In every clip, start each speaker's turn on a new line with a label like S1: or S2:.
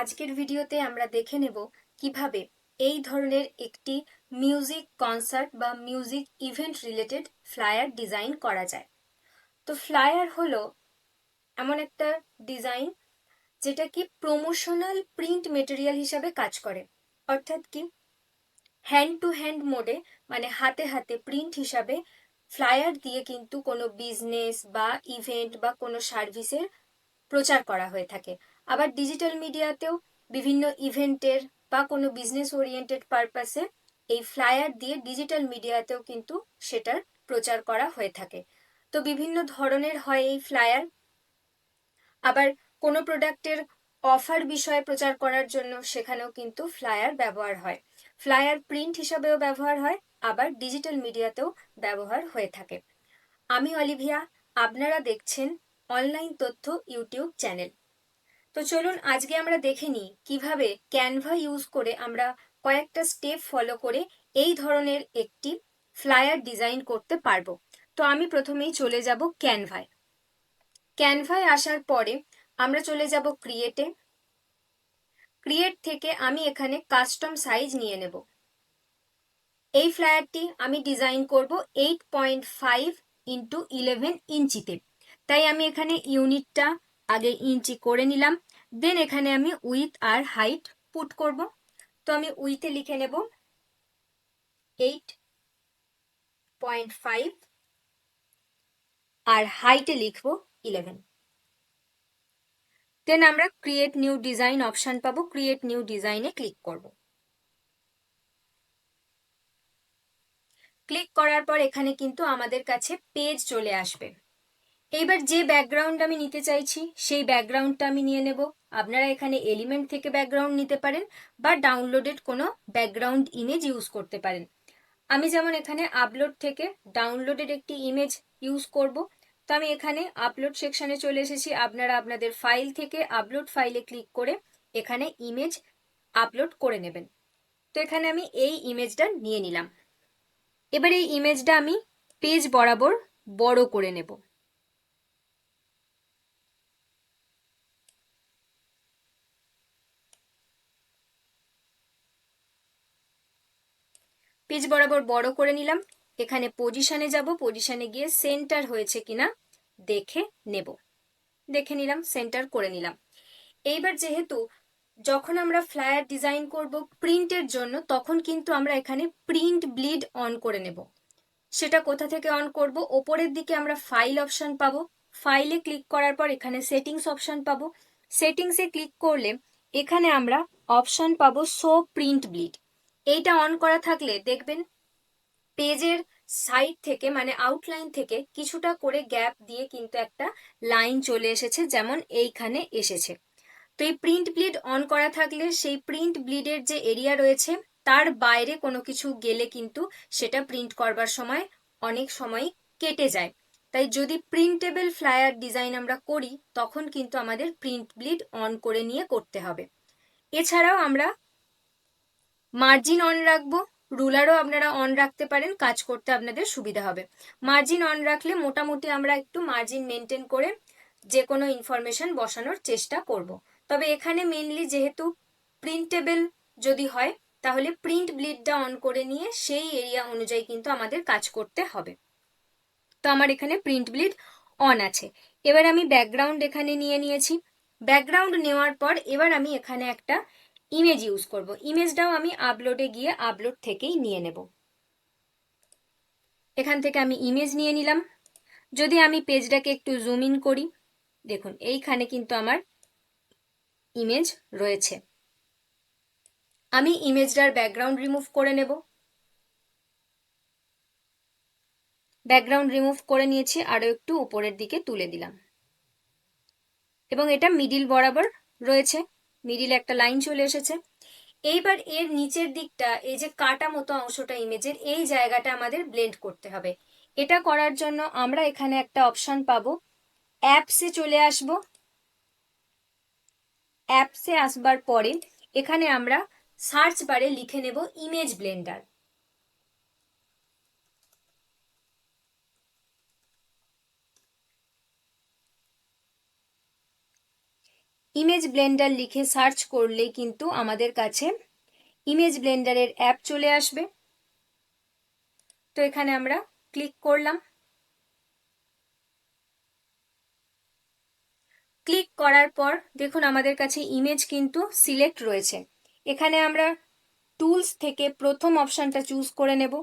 S1: আজকের ভিডিওতে আমরা দেখে নেব কীভাবে এই ধরনের একটি মিউজিক কনসার্ট বা music event related flyer design করা যায়। তো ফ্লায়ার হলো এমন একটা ডিজাইন যেটা কি প্রমোশনাল প্রিন্ট মেটেরিয়াল হিসাবে কাজ করে। অর্থাৎ কি হ্যান্ড টু হ্যান্ড মোডে মানে হাতে হাতে প্রিন্ট হিসাবে ফ্লায়ার দিয়ে কিন্তু কোনো বিজনেস বা ইভেন্ট বা কোনো সার্ভিসের প্রচার করা হয়ে থাকে। আবার ডিজিটাল মিডিয়াতেও বিভিন্ন ইভেন্টের বা কোনো বিজনেস ওরিয়েন্টেড পারপাসে এই ফ্লায়ার দিয়ে ডিজিটাল মিডিয়াতেও কিন্তু সেটার প্রচার করা হয়ে থাকে। তো বিভিন্ন ধরনের হয় এই ফ্লায়ার আবার কোনো প্রোডাক্টের অফার বিষয়ে প্রচার করার জন্য সেখানেও কিন্তু ফ্লায়ার ব্যবহার হয়। ফ্লায়ার প্রিন্ট হিসাবেও ব্যবহার হয়, আবার ডিজিটাল মিডিয়াতেও ব্যবহার হয়ে থাকে। আমি অলিভিয়া, আপনারা দেখছেন অনলাইন তথ্য ইউটিউব চ্যানেল। তো চলুন আজকে আমরা দেখে নিই কীভাবে ক্যানভা ইউজ করে আমরা কয়েকটা স্টেপ ফলো করে এই ধরনের একটি ফ্লায়ার ডিজাইন করতে পারব। তো আমি প্রথমেই চলে যাব ক্যানভায় ক্যানভায় আসার পরে আমরা চলে যাব ক্রিয়েটে ক্রিয়েট থেকে আমি এখানে কাস্টম সাইজ নিয়ে নেব। এই ফ্লায়ারটি আমি ডিজাইন করব eight point five into eleven ইঞ্চিতে তাই আমি এখানে ইউনিটটা আগে ইঞ্চি করে নিলাম। দেন এখানে আমি উইথ আর হাইট পুট করব। তো আমি উইথে লিখে নেব এইট পয়েন্ট ফাইভ আর হাইটে লিখব ইলেভেন দেন আমরা ক্রিয়েট নিউ ডিজাইন অপশন পাবো। ক্রিয়েট নিউ ডিজাইনে ক্লিক করব। ক্লিক করার পর এখানে কিন্তু আমাদের কাছে পেজ চলে আসবে। এইবার যে ব্যাকগ্রাউন্ড আমি নিতে চাইছি, সেই ব্যাকগ্রাউন্ডটা আমি নিয়ে নেব। আপনারা এখানে এলিমেন্ট থেকে ব্যাকগ্রাউন্ড নিতে পারেন বা ডাউনলোডেড কোনো ব্যাকগ্রাউন্ড ইমেজ ইউজ করতে পারেন। আমি যেমন এখানে আপলোড থেকে ডাউনলোডেড একটি ইমেজ ইউজ করব, তো আমি এখানে আপলোড সেকশানে চলে এসেছি। আপনারা আপনাদের ফাইল থেকে আপলোড ফাইলে ক্লিক করে এখানে ইমেজ আপলোড করে নেবেন। তো এখানে আমি এই ইমেজটা নিয়ে নিলাম। এবার এই ইমেজটা আমি পেজ বরাবর বড় করে নেব। পেজ বরাবর বড় করে নিলাম। এখানে পজিশনে যাব। পজিশনে গিয়ে সেন্টার হয়েছে কিনা দেখে নেব। দেখে নিলাম সেন্টার করে নিলাম। এইবার যেহেতু যখন আমরা ফ্লায়ার ডিজাইন করব প্রিন্টের জন্য, তখন কিন্তু আমরা এখানে প্রিন্ট ব্লিড অন করে নেব। সেটা কোথা থেকে অন করব? ওপরের দিকে আমরা ফাইল অপশন পাবো। ফাইলে ক্লিক করার পর এখানে সেটিংস অপশন পাবো। সেটিংসে ক্লিক করলে এখানে আমরা অপশন পাবো শো প্রিন্ট ব্লিড এইটা অন করা থাকলে দেখবেন পেজের সাইড থেকে মানে আউটলাইন থেকে কিছুটা করে গ্যাপ দিয়ে কিন্তু একটা লাইন চলে এসেছে, যেমন এইখানে এসেছে। তো এই প্রিন্ট ব্লিড অন করা থাকলে সেই প্রিন্ট ব্লিডের যে এরিয়া রয়েছে, তার বাইরে কোনো কিছু গেলে কিন্তু সেটা প্রিন্ট করবার সময় অনেক সময় কেটে যায়। তাই যদি প্রিন্টেবল ফ্লায়ার ডিজাইন আমরা করি, তখন কিন্তু আমাদের প্রিন্ট ব্লিড অন করে নিয়ে করতে হবে। এছাড়াও আমরা মার্জিন অন রাখব রুলারও আপনারা অন রাখতে পারেন, কাজ করতে আপনাদের সুবিধা হবে। মার্জিন অন রাখলে মোটামুটি আমরা একটু মার্জিন মেনটেন করে যে কোনো ইনফরমেশন বসানোর চেষ্টা করব। তবে এখানে মেনলি যেহেতু প্রিন্টেবল যদি হয়, তাহলে প্রিন্ট ব্লিডটা অন করে নিয়ে সেই এরিয়া অনুযায়ী কিন্তু আমাদের কাজ করতে হবে। তো আমার এখানে প্রিন্ট ব্লিড অন আছে। এবার আমি ব্যাকগ্রাউন্ড এখানে নিয়ে নিয়েছি। ব্যাকগ্রাউন্ড নেওয়ার পর এবার আমি এখানে একটা ইমেজ ইউজ করব। ইমেজটাও আমি আপলোডে গিয়ে আপলোড থেকেই নিয়ে নেব। এখান থেকে আমি ইমেজ নিয়ে নিলাম। যদি আমি পেজটাকে একটু জুম ইন করি, দেখুন, এইখানে কিন্তু আমার ইমেজ রয়েছে। আমি ইমেজটার ব্যাকগ্রাউন্ড রিমুভ করে নেব। ব্যাকগ্রাউন্ড রিমুভ করে নিয়েছি আরও একটু উপরের দিকে তুলে দিলাম। এবং এটা মিডিল বরাবর রয়েছে। মিডিলে একটা লাইন চলে এসেছে। এইবার এর নিচের দিকটা, এই যে কাটা মতো অংশটা ইমেজের, এই জায়গাটা আমাদের ব্লেন্ড করতে হবে। এটা করার জন্য আমরা এখানে একটা অপশান পাবো। অ্যাপসে চলে আসব। অ্যাপসে আসবার পরে এখানে আমরা সার্চ বারে লিখে নেব ইমেজ ব্লেন্ডার ইমেজ ব্লেন্ডার লিখে সার্চ করলেই কিন্তু আমাদের কাছে ইমেজ ব্লেন্ডারের অ্যাপ চলে আসবে। তো এখানে আমরা ক্লিক করলাম। ক্লিক করার পর দেখুন আমাদের কাছে ইমেজ কিন্তু সিলেক্ট রয়েছে। এখানে আমরা টুলস থেকে প্রথম অপশানটা চুজ করে নেব।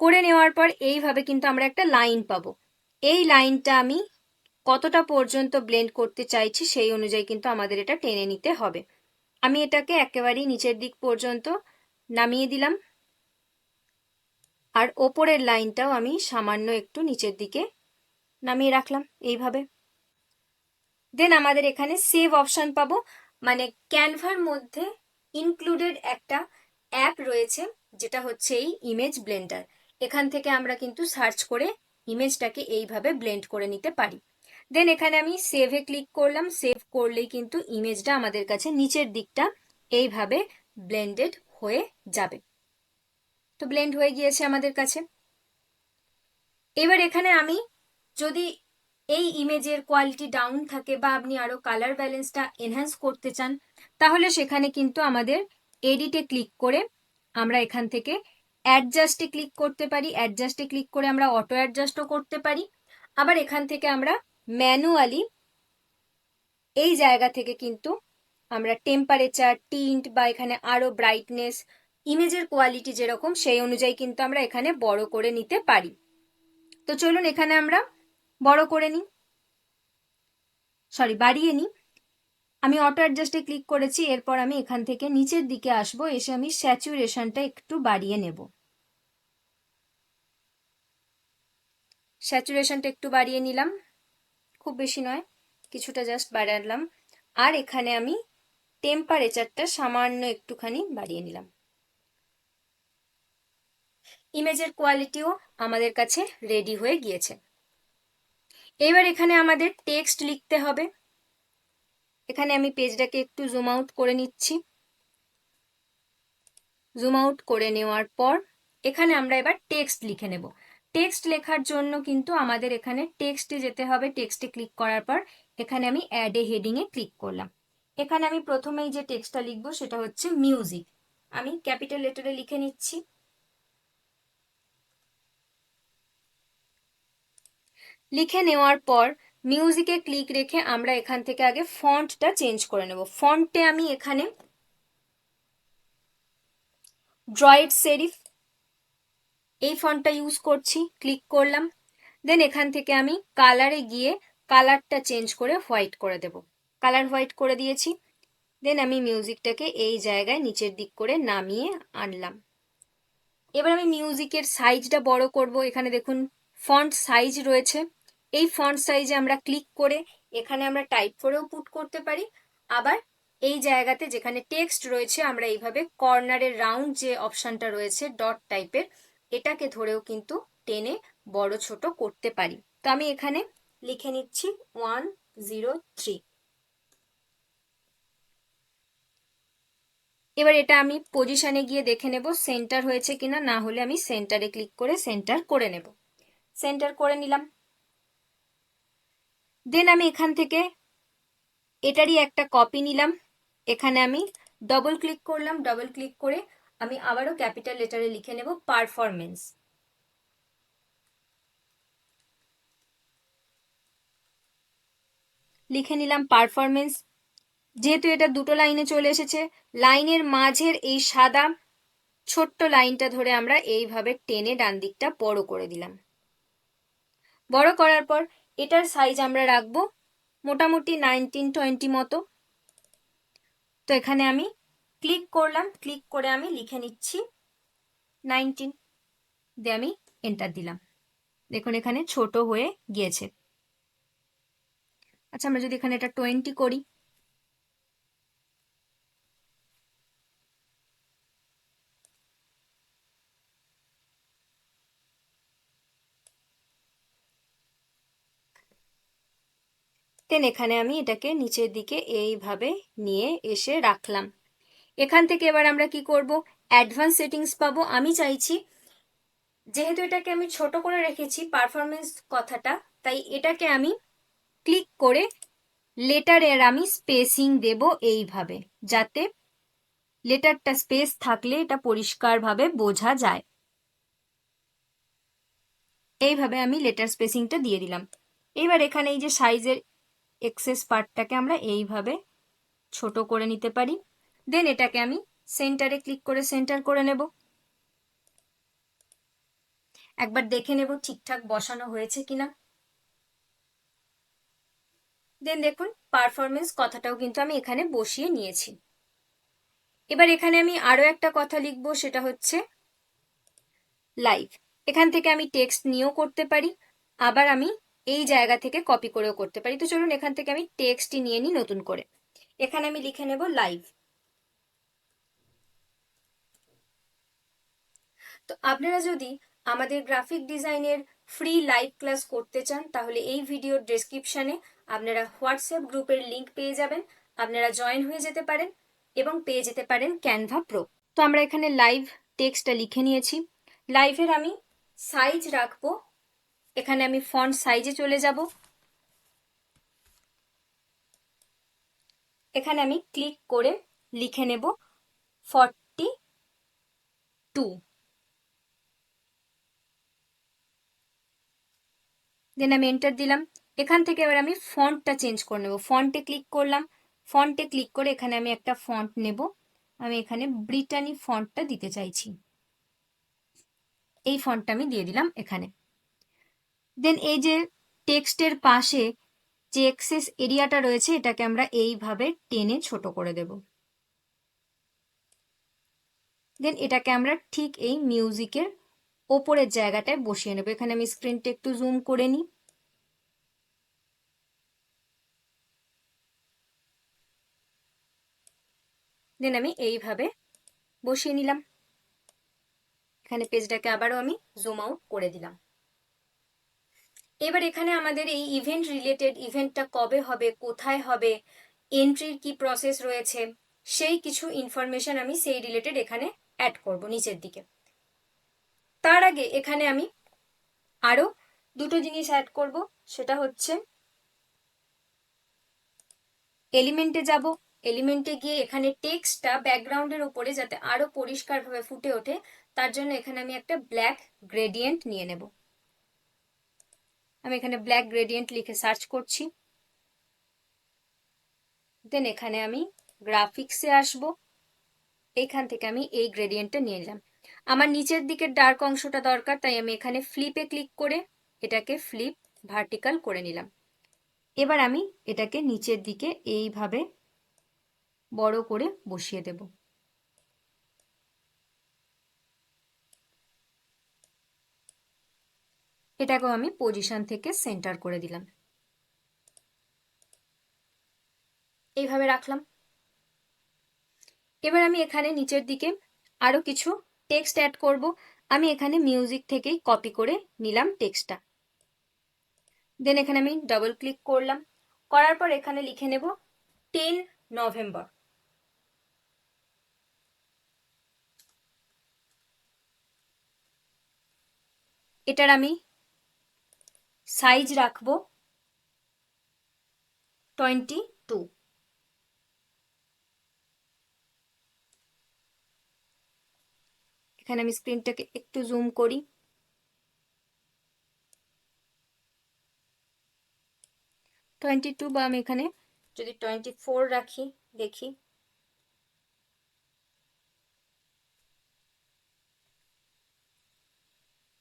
S1: করে নেওয়ার পর এইভাবে কিন্তু আমরা একটা লাইন পাবো। এই লাইনটা আমি কতটা পর্যন্ত ব্লেন্ড করতে চাইছি সেই অনুযায়ী কিন্তু আমাদের এটা টেনে নিতে হবে। আমি এটাকে একেবারেই নিচের দিক পর্যন্ত নামিয়ে দিলাম। আর ওপরের লাইনটাও আমি সামান্য একটু নিচের দিকে নামিয়ে রাখলাম এইভাবে। দেন আমাদের এখানে সেভ অপশন পাবো। মানে ক্যানভার মধ্যে ইনক্লুডেড একটা অ্যাপ রয়েছে, যেটা হচ্ছে এই ইমেজ ব্লেন্ডার এখান থেকে আমরা কিন্তু সার্চ করে ইমেজটাকে এইভাবে ব্লেন্ড করে নিতে পারি। দেন এখানে আমি সেভে ক্লিক করলাম। সেভ করলেই কিন্তু ইমেজটা আমাদের কাছে নিচের দিকটা এইভাবে ব্লেন্ডেড হয়ে যাবে। তো ব্লেন্ড হয়ে গিয়েছে আমাদের কাছে। এবার এখানে আমি যদি এই ইমেজের কোয়ালিটি ডাউন থাকে বা আপনি আরও কালার ব্যালেন্সটা এনহ্যান্স করতে চান, তাহলে সেখানে কিন্তু আমাদের এডিটে ক্লিক করে আমরা এখান থেকে অ্যাডজাস্টে ক্লিক করতে পারি। অ্যাডজাস্টে ক্লিক করে আমরা অটো অ্যাডজাস্টও করতে পারি। আবার এখান থেকে আমরা ম্যানুয়ালি এই জায়গা থেকে কিন্তু আমরা টেম্পারেচার টিন্ট বা এখানে আরও ব্রাইটনেস ইমেজের কোয়ালিটি যেরকম সেই অনুযায়ী কিন্তু আমরা এখানে বড় করে নিতে পারি। তো চলুন এখানে আমরা বড় করে নিই। সরি বাড়িয়ে নিই। আমি অটো অ্যাডজাস্টে ক্লিক করেছি, এরপর আমি এখান থেকে নিচের দিকে আসব, এসে আমি স্যাচুরেশনটা একটু বাড়িয়ে নেব। স্যাচুরেশনটা একটু বাড়িয়ে নিলাম। খুব বেশি নয়, কিছুটা জাস্ট বাড়ালাম আর এখানে আমি টেম্পারেচারটা সামান্য একটুখানি বাড়িয়ে নিলাম। ইমেজের কোয়ালিটিও আমাদের কাছে রেডি হয়ে গিয়েছে। এবার এখানে আমাদের টেক্সট লিখতে হবে। এখানে আমি পেজটাকে একটু জুম আউট করে নিচ্ছি। জুম আউট করে নেওয়ার পর এখানে আমরা এবার টেক্সট লিখে নেব। টেক্সট লেখার জন্য কিন্তু আমাদের এখানে টেক্সটে যেতে হবে। টেক্সটে ক্লিক করার পর এখানে আমি অ্যাড এ হেডিংয়ে ক্লিক করলাম। এখানে আমি প্রথমেই যে টেক্সটটা লিখব সেটা হচ্ছে মিউজিক আমি ক্যাপিটাল লেটারে লিখে নিচ্ছি। লিখে নেওয়ার পর মিউজিকে ক্লিক রেখে আমরা এখান থেকে আগে ফন্টটা চেঞ্জ করে নেব। ফন্টে আমি এখানে ড্রয়েড সেরিফ এই ফন্টটা ইউজ করছি ক্লিক করলাম। দেন এখান থেকে আমি কালারে গিয়ে কালারটা চেঞ্জ করে হোয়াইট করে দেব। কালার হোয়াইট করে দিয়েছি। দেন আমি মিউজিকটাকে এই জায়গায় নিচের দিক করে নামিয়ে আনলাম। এবার আমি মিউজিকের সাইজটা বড় করব। এখানে দেখুন ফন্ট সাইজ রয়েছে। এই ফন্ট সাইজে আমরা ক্লিক করে এখানে আমরা টাইপ করেও পুট করতে পারি। আবার এই জায়গাতে যেখানে টেক্সট রয়েছে, আমরা এইভাবে কর্নারের রাউন্ড যে অপশানটা রয়েছে ডট টাইপের এটাকে ধরেও কিন্তু টেনে বড় ছোট করতে পারি। তো আমি এখানে লিখে নিচ্ছি ওয়ান জিরো থ্রি। এবার এটা আমি পজিশনে গিয়ে দেখে নেব সেন্টার হয়েছে কিনা, না হলে আমি সেন্টারে ক্লিক করে সেন্টার করে নেব। সেন্টার করে নিলাম। দেন আমি এখান থেকে এটারই একটা কপি নিলাম। এখানে আমি ডবল ক্লিক করলাম ডবল ক্লিক করে আমি আবারও ক্যাপিটাল লেটারে লিখে নেব পারফরমেন্স লিখে নিলাম পারফরমেন্স যেহেতু এটা দুটো লাইনে চলে এসেছে, লাইনের মাঝের এই সাদা ছোট্ট লাইনটা ধরে আমরা এইভাবে টেনে ডান দিকটা বড় করে দিলাম। বড় করার পর এটার সাইজ আমরা রাখব মোটামুটি নাইনটিন টোয়েন্টি মতো। তো এখানে আমি ক্লিক করলাম ক্লিক করে আমি লিখে নিচ্ছি নাইনটিন দিয়ে আমি এন্টার দিলাম। দেখুন এখানে ছোট হয়ে গিয়েছে। আচ্ছা আমরা যদি এখানে এটা টোয়েন্টি করি। এখানে আমি এটাকে নিচের দিকে এইভাবে নিয়ে এসে রাখলাম। এখান থেকে এবার আমরা কি করব? অ্যাডভান্স সেটিংস পাবো। আমি চাইছি, যেহেতু এটাকে আমি ছোট করে রেখেছি পারফরমেন্স কথাটা, তাই এটাকে আমি ক্লিক করে লেটারের আমি স্পেসিং দেব এইভাবে, যাতে লেটারটা স্পেস থাকলে এটা পরিষ্কারভাবে বোঝা যায়। এইভাবে আমি লেটার স্পেসিংটা দিয়ে দিলাম। এইবার এখানে এই যে সাইজের এক্সেস পার্টটাকে আমরা এইভাবে ছোট করে নিতে পারি। দেন এটাকে আমি সেন্টারে ক্লিক করে সেন্টার করে নেব। একবার দেখে নেব ঠিকঠাক বসানো হয়েছে কিনা। দেন দেখুন পারফরমেন্স কথাটাও কিন্তু আমি এখানে বসিয়ে নিয়েছি। এবার এখানে আমি আরও একটা কথা লিখব, সেটা হচ্ছে লাইভ এখান থেকে আমি টেক্সট নিয়েও করতে পারি, আবার আমি এই জায়গা থেকে কপি করেও করতে পারি। তো চলুন এখান থেকে আমি টেক্সটই নিয়ে নিই নতুন করে। এখানে আমি লিখে নেব লাইভ তো আপনারা যদি আমাদের গ্রাফিক ডিজাইনের ফ্রি লাইভ ক্লাস করতে চান, তাহলে এই ভিডিওর ডেসক্রিপশনে আপনারা হোয়াটসঅ্যাপ গ্রুপের লিংক পেয়ে যাবেন। আপনারা জয়েন হয়ে যেতে পারেন এবং পেয়ে যেতে পারেন ক্যানভা প্রো তো আমরা এখানে লাইভ টেক্সটটা লিখে নিয়েছি। লাইভের আমি সাইজ রাখব। এখানে আমি ফন্ট সাইজে চলে যাব। এখানে আমি ক্লিক করে লিখে নেব ফর্টি টু দেন আমি এন্টার দিলাম। এখান থেকে এবার আমি ফন্টটা চেঞ্জ করে নেব। ফন্টে ক্লিক করলাম। ফন্টে ক্লিক করে এখানে আমি একটা ফন্ট নেব। আমি এখানে ব্রিটানি ফন্টটা দিতে চাইছি। এই ফন্টটা আমি দিয়ে দিলাম এখানে। দেন এই যে টেক্সটের পাশে যে এক্সেস এরিয়াটা রয়েছে, এটাকে আমরা এইভাবে টেনে ছোট করে দেব। দেন এটাকে আমরা ঠিক এই মিউজিকের ওপরের জায়গাটায় বসিয়ে নেব। এখানে আমি স্ক্রিনটা একটু জুম করে নিই। দেন আমি এইভাবে বসিয়ে নিলাম। এখানে পেজটাকে আবারও আমি জুম আউট করে দিলাম। এবার এখানে আমাদের এই ইভেন্ট রিলেটেড ইভেন্টটা কবে হবে, কোথায় হবে এন্ট্রির কি প্রসেস রয়েছে, সেই কিছু ইনফরমেশন আমি সেই রিলেটেড এখানে অ্যাড করব নিচের দিকে। তার আগে এখানে আমি আরও দুটো জিনিস অ্যাড করব। সেটা হচ্ছে এলিমেন্টে যাব। এলিমেন্টে গিয়ে এখানে টেক্সটটা ব্যাকগ্রাউন্ডের উপরে যাতে আরও পরিষ্কারভাবে ফুটে ওঠে, তার জন্য এখানে আমি একটা ব্ল্যাক গ্রেডিয়েন্ট নিয়ে নেব। আমি এখানে ব্ল্যাক গ্রেডিয়েন্ট লিখে সার্চ করছি। দেন এখানে আমি গ্রাফিক্সে আসব। এখান থেকে আমি এই গ্রেডিয়েন্টটা নিয়ে নিলাম। আমার নিচের দিকের ডার্ক অংশটা দরকার, তাই আমি এখানে ফ্লিপে ক্লিক করে এটাকে ফ্লিপ ভার্টিক্যাল করে নিলাম। এবার আমি এটাকে নিচের দিকে এইভাবে বড় করে বসিয়ে দেব। এটাকেও আমি পজিশন থেকে সেন্টার করে দিলাম। এইভাবে রাখলাম। এবার আমি এখানে নিচের দিকে আরও কিছু টেক্সট অ্যাড করব। আমি এখানে মিউজিক থেকেই কপি করে নিলাম টেক্সটটা। দেন এখানে আমি ডাবল ক্লিক করলাম। করার পর এখানে লিখে নেব, টেন নভেম্বর। এটার আমি সাইজ রাখব, টোয়েন্টি টু। এখানে আমি স্ক্রিনটাকে একটু জুম করি। টোয়েন্টি টু বা আমি এখানে যদি টোয়েন্টি ফোর রাখি, দেখি।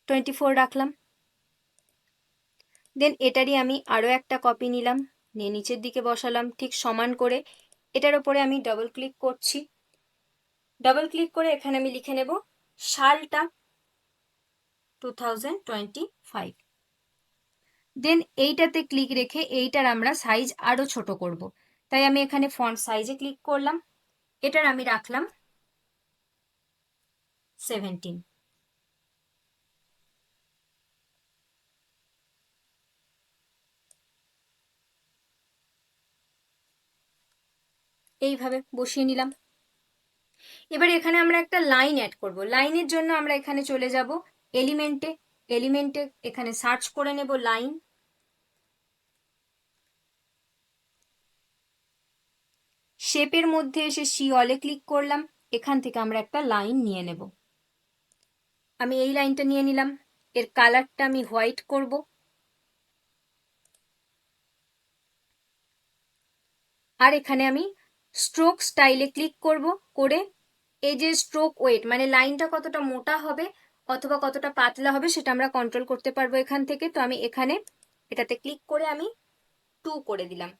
S1: টোয়েন্টি ফোর রাখলাম। দেন এটারই আমি আরও একটা কপি নিলাম, নিয়ে নিচের দিকে বসালাম, ঠিক সমান করে। এটার ওপরে আমি ডাবল ক্লিক করছি। ডাবল ক্লিক করে এখানে আমি লিখে নেব সালটা two thousand twenty five then এইটাতে ক্লিক রেখে এইটার আমরা সাইজ আরও ছোট করব। তাই আমি এখানে ফন্ট সাইজে ক্লিক করলাম। এটার আমি রাখলাম সেভেন্টিন এইভাবে বসিয়ে নিলাম। এবার এখানে আমরা একটা লাইন অ্যাড করব। লাইনের জন্য আমরা এখানে চলে যাব এলিমেন্টে এলিমেন্টে এখানে সার্চ করে নেব লাইন শেপের মধ্যে এসে সি অলে ক্লিক করলাম। এখান থেকে আমরা একটা লাইন নিয়ে নেব। আমি এই লাইনটা নিয়ে নিলাম। এর কালারটা আমি হোয়াইট করব। আর এখানে আমি স্ট্রোক স্টাইলে ক্লিক করব করে এই যে স্ট্রোক ওয়েট মানে লাইনটা কতটা মোটা হবে অথবা কতটা পাতলা হবে সেটা আমরা কন্ট্রোল করতে পারব এখান থেকে। তো আমি এখানে এটাতে ক্লিক করে আমি টু করে দিলাম।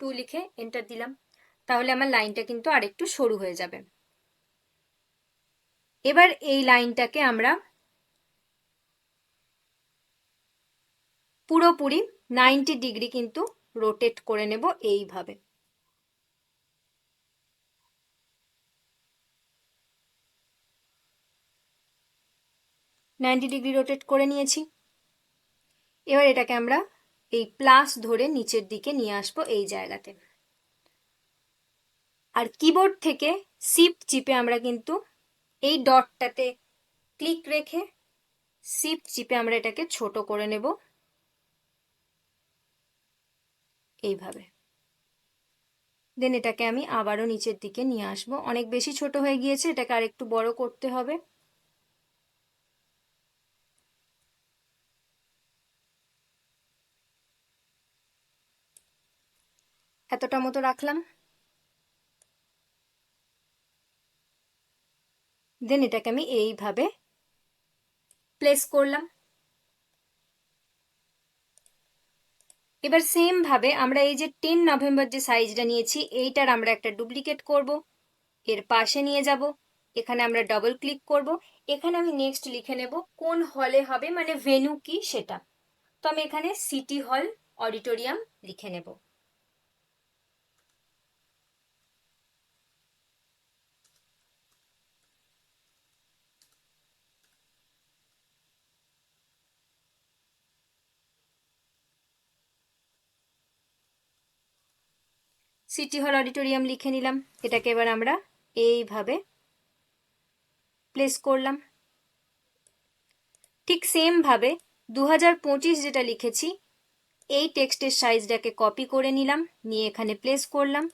S1: টু লিখে এন্টার দিলাম। তাহলে আমার লাইনটা কিন্তু আরেকটু সরু হয়ে যাবে। এবার এই লাইনটাকে আমরা পুরোপুরি নাইনটি ডিগ্রি কিন্তু রোটেট করে নেব এইভাবে। নাইনটি ডিগ্রি রোটেট করে নিয়েছি। এবার এটাকে আমরা এই প্লাস ধরে নিচের দিকে নিয়ে আসব এই জায়গাতে। আর কিবোর্ড থেকে সিপ চিপে আমরা কিন্তু এই ডটটাতে ক্লিক রেখে সিপ চিপে আমরা এটাকে ছোট করে নেব। এইভাবে। দেন এটাকে আমি আবারও নিচের দিকে নিয়ে আসব। অনেক বেশি ছোট হয়ে গিয়েছে, এটাকে আরেকটু বড় করতে হবে। এতটা মতো রাখলাম। দেন এটাকে আমি এইভাবে প্লেস করলাম। এবার সেম ভাবে আমরা এই যে টেন নভেম্বর যে সাইজটা নিয়েছি, এইটার আমরা একটা ডুপ্লিকেট করব। এর পাশে নিয়ে যাব। এখানে আমরা ডবল ক্লিক করব। এখানে আমি নেক্সট লিখে নেব কোন হলে হবে মানে ভেনু কি সেটা। তো আমি এখানে সিটি হল অডিটোরিয়াম লিখে নেব। সিটি হল অডিটোরিয়াম লিখে নিলাম। এটাকে এবার আমরা এইভাবে প্লেস করলাম। ঠিক সেম ভাবে দু হাজার পঁচিশ যেটা লিখেছি, এই টেক্সটের সাইজটাকে কপি করে নিলাম, নিয়ে এখানে প্লেস করলাম।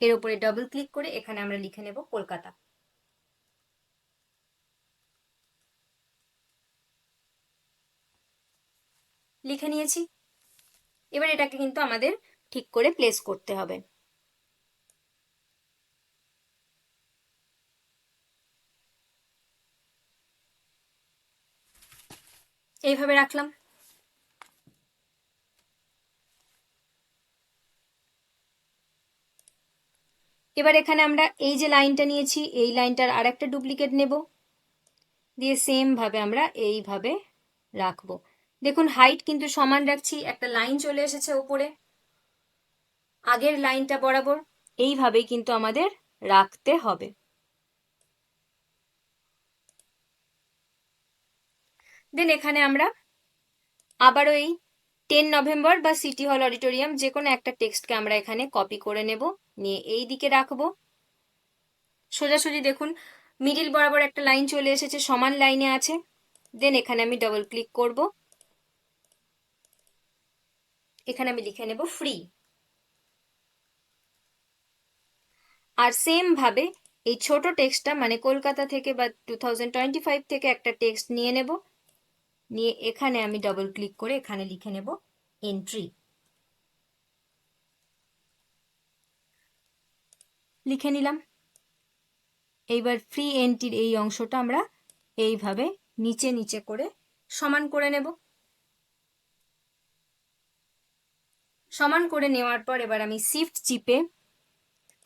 S1: এর উপরে ডবল ক্লিক করে এখানে আমরা লিখে নেব কলকাতা। লিখে নিয়েছি। এবার এটাকে কিন্তু আমাদের ঠিক করে প্লেস করতে হবে। এইভাবে রাখলাম। এবার এখানে আমরা এই যে লাইনটা নিয়েছি, এই লাইনটার আর একটা ডুপ্লিকেট নেব। দিয়ে সেম ভাবে আমরা এইভাবে রাখব। দেখুন হাইট কিন্তু সমান রাখছি, একটা লাইন চলে এসেছে ওপরে আগের লাইনটা বরাবর, এইভাবেই কিন্তু আমাদের রাখতে হবে। দেন এখানে আমরা আবারও এই টেন নভেম্বর বা সিটি হল অডিটোরিয়াম যে কোনো একটা টেক্সটকে আমরা এখানে কপি করে নেব, নিয়ে এই দিকে রাখব। সোজাসুজি দেখুন, মিডিল বরাবর একটা লাইন চলে এসেছে, সমান লাইনে আছে। দেন এখানে আমি ডবল ক্লিক করব। এখানে আমি লিখে নেব ফ্রি আর সেম ভাবে এই ছোট টেক্সটটা মানে কলকাতা থেকে বা টু থেকে একটা টেক্সট নিয়ে নেব। নিয়ে এখানে আমি ডবল ক্লিক করে এখানে লিখে নেব এন্ট্রি লিখে নিলাম। এইবার ফ্রি এন্ট্রির এই অংশটা আমরা এইভাবে নিচে নিচে করে সমান করে নেব। সমান করে নেওয়ার পর এবার আমি শিফট চিপে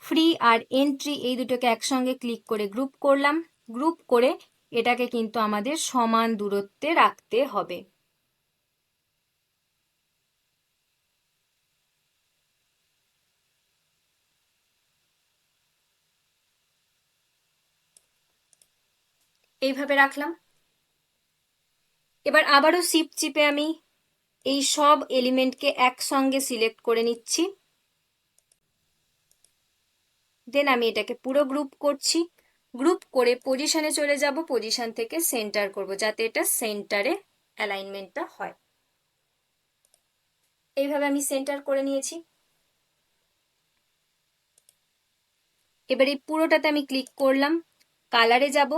S1: ফ্রি আর এন্ট্রি এই দুটোকে একসঙ্গে ক্লিক করে গ্রুপ করলাম। গ্রুপ করে এটাকে কিন্তু আমাদের সমান দূরত্বে রাখতে হবে। এইভাবে রাখলাম। এবার আবারও সিপ চিপে আমি এই সব এলিমেন্টকে একসঙ্গে সিলেক্ট করে নিচ্ছি। দেন আমি এটাকে পুরো গ্রুপ করছি। গ্রুপ করে পজিশনে চলে যাব পজিশন থেকে সেন্টার করব, যাতে এটা সেন্টারে অ্যালাইনমেন্টটা হয়। এইভাবে আমি সেন্টার করে নিয়েছি। এবার এই পুরোটাতে আমি ক্লিক করলাম কালারে যাব।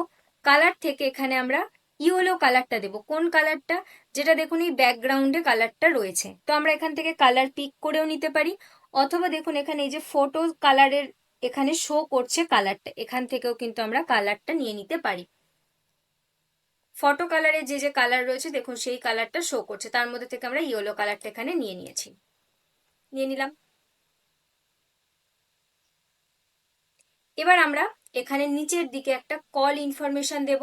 S1: কালার থেকে এখানে আমরা ইয়েলো কালারটা দেব। কোন কালারটা যেটা দেখুন এই ব্যাকগ্রাউন্ডে কালারটা রয়েছে। তো আমরা এখান থেকে কালার পিক করেও নিতে পারি। অথবা দেখুন এখানে এই যে ফটো কালারের এখানে শো করছে কালারটা এখান থেকেও কিন্তু আমরা কালারটা নিয়ে নিতে পারি। ফটো কালারে যে যে কালার রয়েছে, দেখুন সেই কালারটা শো করছে। তার মধ্যে থেকে আমরা ইয়েলো কালারটা এখানে নিয়ে নিয়েছি। নিয়ে নিলাম। এবার আমরা এখানে নিচের দিকে একটা কল ইনফরমেশন দেব।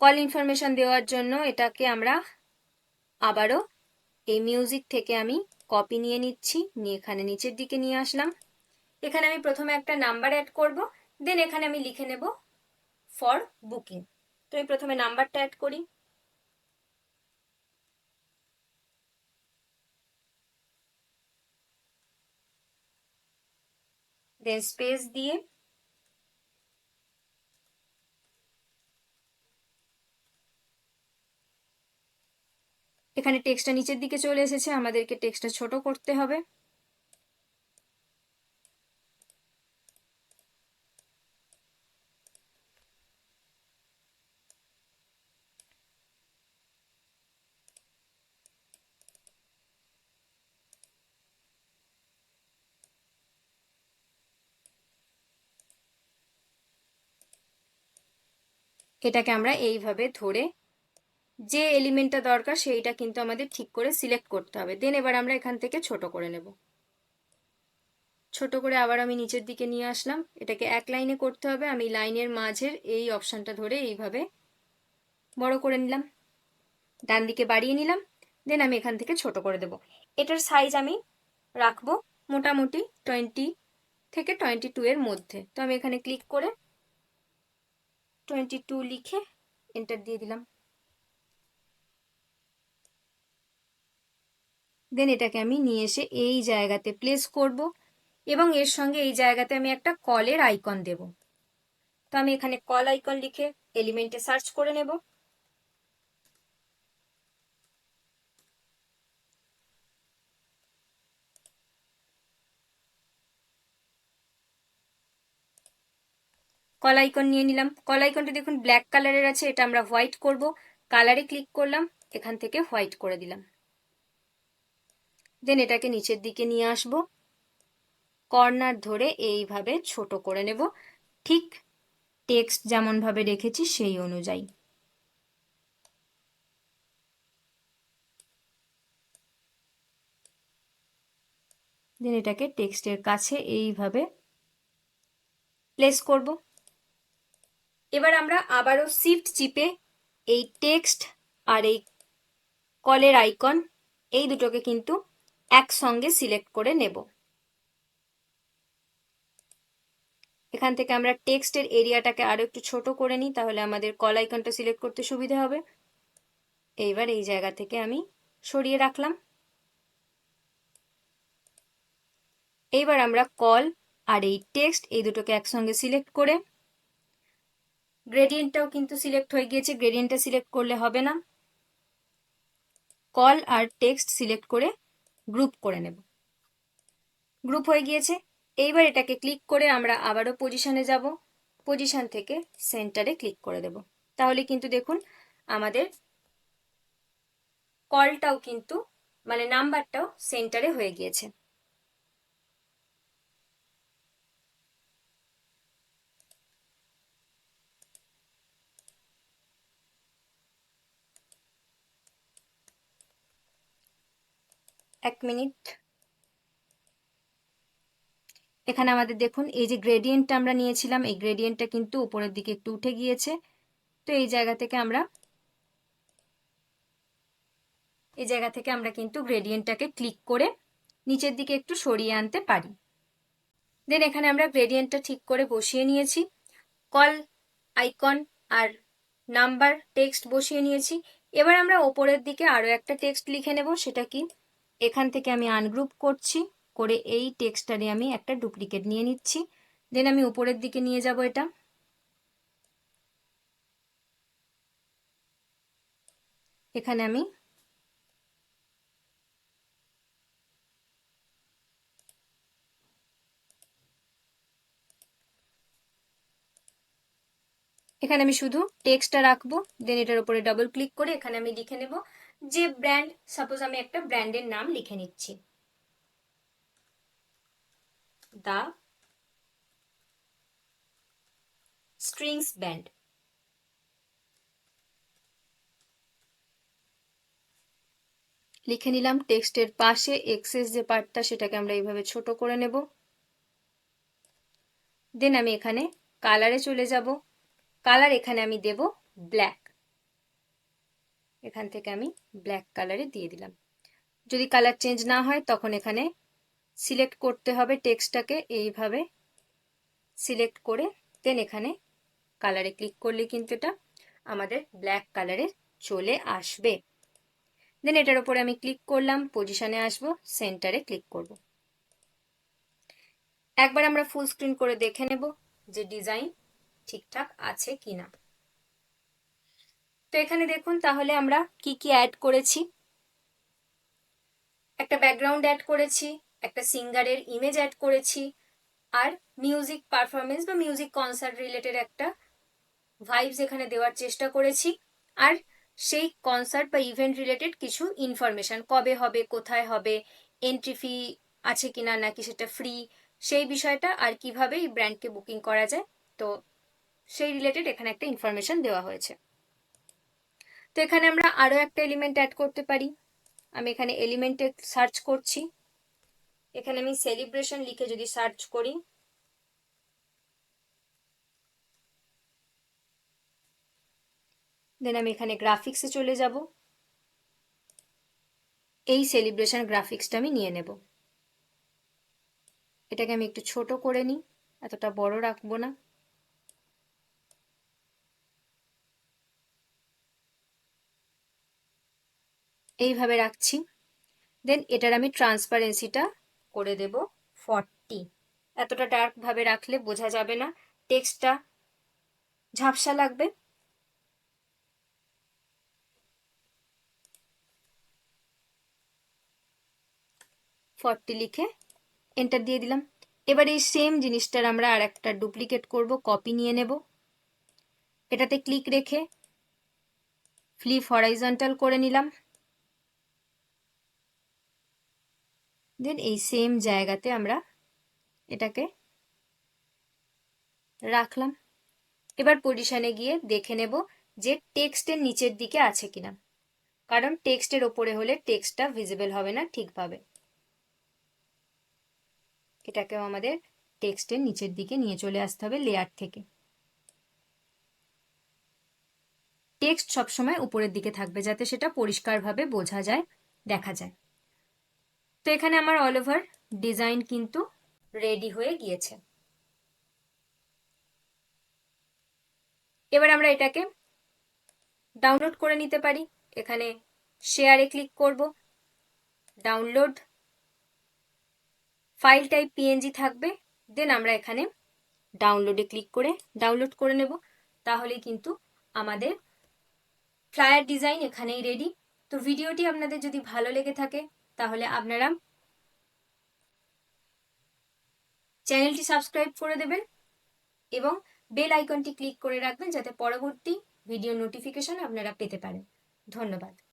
S1: কল ইনফরমেশন দেওয়ার জন্য এটাকে আমরা আবারও এই মিউজিক থেকে আমি কপি নিয়ে নিচ্ছি। নিয়ে এখানে নিচের দিকে নিয়ে আসলাম। এখানে আমি প্রথমে একটা নাম্বার অ্যাড করব দেন এখানে আমি লিখে নেব ফর বুকিং তো আমি প্রথমে নাম্বারটা অ্যাড করি। দেন স্পেস দিয়ে এখানে টেক্সটটা নিচের দিকে চলে এসেছে, আমাদেরকে টেক্সটটা ছোট করতে হবে। এটাকে আমরা এইভাবে ধরে যে এলিমেন্টটা দরকার সেইটা কিন্তু আমাদের ঠিক করে সিলেক্ট করতে হবে। দেন এবার আমরা এখান থেকে ছোট করে নেব। ছোট করে আবার আমি নিচের দিকে নিয়ে আসলাম। এটাকে এক লাইনে করতে হবে। আমি লাইনের মাঝের এই অপশানটা ধরে এইভাবে বড় করে নিলাম। ডান দিকে বাড়িয়ে নিলাম। দেন আমি এখান থেকে ছোট করে দেব। এটার সাইজ আমি রাখব মোটামুটি টোয়েন্টি থেকে টোয়েন্টি টু এর মধ্যে। তো আমি এখানে ক্লিক করে টোয়েন্টি টু লিখে এন্টার দিয়ে দিলাম। দেন এটাকে আমি নিয়ে এসে এই জায়গাতে প্লেস করব এবং এর সঙ্গে এই জায়গাতে আমি একটা কলের আইকন দেব। তো আমি এখানে কল আইকন লিখে এলিমেন্টে সার্চ করে নেব। কল আইকন নিয়ে নিলাম। কল আইকনটা দেখুন ব্ল্যাক কালারের আছে, এটা আমরা হোয়াইট করব। কালারে ক্লিক করলাম, এখান থেকে হোয়াইট করে দিলাম। দেন এটাকে নিচের দিকে নিয়ে আসব। কর্নার ধরে এইভাবে ছোট করে নেব। ঠিক টেক্সট যেমনভাবে রেখেছি সেই অনুযায়ী। দেন এটাকে টেক্সটের কাছে এইভাবে প্লেস করব। এবার আমরা আবারও শিফট চিপে এই টেক্সট আর এই কলের আইকন এই দুটোকে কিন্তু একসঙ্গে সিলেক্ট করে নেব। এখান থেকে আমরা টেক্সটের এরিয়াটাকে আরও একটু ছোট করে নিই, তাহলে আমাদের কল আইকনটা সিলেক্ট করতে সুবিধা হবে। এইবার এই জায়গা থেকে আমি সরিয়ে রাখলাম। এইবার আমরা কল আর এই টেক্সট এই দুটোকে একসঙ্গে সিলেক্ট করে গ্রেডিয়েন্টটাও কিন্তু সিলেক্ট হয়ে গিয়েছে গ্রেডিয়েন্টটা সিলেক্ট করলে হবে না। কল আর টেক্সট সিলেক্ট করে গ্রুপ করে নেব। গ্রুপ হয়ে গিয়েছে। এইবার এটাকে ক্লিক করে আমরা আবারও পজিশনে যাব। পজিশন থেকে সেন্টারে ক্লিক করে দেব। তাহলে কিন্তু দেখুন, আমাদের কলটাও কিন্তু মানে নাম্বারটাও সেন্টারে হয়ে গিয়েছে। এক মিনিট। এখানে আমাদের দেখুন, এই যে গ্রেডিয়েন্টটা আমরা নিয়েছিলাম, এই গ্রেডিয়েন্টটা কিন্তু উপরের দিকে একটু উঠে গিয়েছে। তো এই জায়গা থেকে আমরা, এই জায়গা থেকে আমরা কিন্তু গ্রেডিয়েন্টটাকে ক্লিক করে নিচের দিকে একটু সরিয়ে আনতে পারি। দেন এখানে আমরা গ্রেডিয়েন্টটা ঠিক করে বসিয়ে নিয়েছি। কল আইকন আর নাম্বার টেক্সট বসিয়ে নিয়েছি। এবার আমরা ওপরের দিকে আরও একটা টেক্সট লিখে নেব, সেটা কি? এখান থেকে আমি আনগ্রুপ করছি, করে এই টেক্সটারে আমি একটা ডুপ্লিকেট নিয়ে নিচ্ছি। দেন আমি উপরের দিকে নিয়ে যাব এটা। এখানে আমি এখানে আমি শুধু টেক্সটটা রাখব দেন এটার উপরে ডবল ক্লিক করে এখানে আমি লিখে নেব। যে ব্র্যান্ড সাপোজ আমি একটা ব্র্যান্ডের নাম লিখে নিচ্ছি। দা স্ট্রিংস ব্যান্ড লিখে নিলাম টেক্সটের পাশে এক্সেস যে পার্টটা, সেটাকে আমরা এইভাবে ছোট করে নেব। দেন আমি এখানে কালারে চলে যাব। কালার এখানে আমি দেব ব্ল্যাক এখান থেকে আমি ব্ল্যাক কালারে দিয়ে দিলাম। যদি কালার চেঞ্জ না হয়, তখন এখানে সিলেক্ট করতে হবে টেক্সটটাকে এইভাবে সিলেক্ট করে দেন এখানে কালারে ক্লিক করলে কিন্তু এটা আমাদের ব্ল্যাক কালারে চলে আসবে। দেন এটার উপরে আমি ক্লিক করলাম পজিশনে আসব সেন্টারে ক্লিক করব। একবার আমরা ফুল স্ক্রিন করে দেখে নেব যে ডিজাইন ঠিকঠাক আছে কিনা। তো এখানে দেখুন তাহলে আমরা কি কি অ্যাড করেছি? একটা ব্যাকগ্রাউন্ড অ্যাড করেছি, একটা সিঙ্গারের ইমেজ অ্যাড করেছি, আর মিউজিক পারফরমেন্স বা মিউজিক কনসার্ট রিলেটেড একটা ভাইবস এখানে দেওয়ার চেষ্টা করেছি, আর সেই কনসার্ট বা ইভেন্ট রিলেটেড কিছু ইনফরমেশন কবে হবে, কোথায় হবে এন্ট্রি ফি আছে কি না নাকি সেটা ফ্রি সেই বিষয়টা আর কীভাবে এই ব্র্যান্ডকে বুকিং করা যায়, তো সেই রিলেটেড এখানে একটা ইনফরমেশন দেওয়া হয়েছে। তো এখানে আমরা আরও একটা এলিমেন্ট অ্যাড করতে পারি। আমি এখানে এলিমেন্টে সার্চ করছি। এখানে আমি সেলিব্রেশন লিখে যদি সার্চ করি। দেন আমি এখানে গ্রাফিক্সে চলে যাব। এই সেলিব্রেশন গ্রাফিক্সটা আমি নিয়ে নেব। এটাকে আমি একটু ছোট করে নিই। এতটা বড় রাখব না। এইভাবে রাখছি। দেন এটার আমি ট্রান্সপারেন্সিটা করে দেব ফর্টি এতটা ডার্ক ভাবে রাখলে বোঝা যাবে না টেক্সটটা ঝাপসা লাগবে। ফর্টি লিখে এন্টার দিয়ে দিলাম। এবার এই সেম জিনিসটার আমরা আর একটা ডুপ্লিকেট করব কপি নিয়ে নেব। এটাতে ক্লিক রেখে ফ্লিপ হরাইজন্টাল করে নিলাম। দেন এই সেম জায়গাতে আমরা এটাকে রাখলাম। এবার পজিশনে গিয়ে দেখে নেব যে টেক্সটের নিচের দিকে আছে কিনা। কারণ টেক্সটের ওপরে হলে টেক্সটটা ভিজিবল হবে না ঠিকভাবে এটাকেও আমাদের টেক্সটের নিচের দিকে নিয়ে চলে আসতে হবে লেয়ার থেকে। টেক্সট সবসময় উপরের দিকে থাকবে যাতে সেটা পরিষ্কারভাবে বোঝা যায়, দেখা যায়। তো এখানে আমার অল ওভার ডিজাইন কিন্তু রেডি হয়ে গিয়েছে। এবার আমরা এটাকে ডাউনলোড করে নিতে পারি। এখানে শেয়ারে ক্লিক করব। ডাউনলোড ফাইল টাইপ পিএনজি থাকবে। দেন আমরা এখানে ডাউনলোডে ক্লিক করে ডাউনলোড করে নেব। তাহলেই কিন্তু আমাদের ফ্লায়ার ডিজাইন এখানেই রেডি তো ভিডিওটি আপনাদের যদি ভালো লেগে থাকে তাহলে আপনারা চ্যানেলটি সাবস্ক্রাইব করে দেবেন এবং বেল আইকনটি ক্লিক করে রাখবেন যাতে পরবর্তী ভিডিও নোটিফিকেশন আপনারা পেতে পারেন। ধন্যবাদ।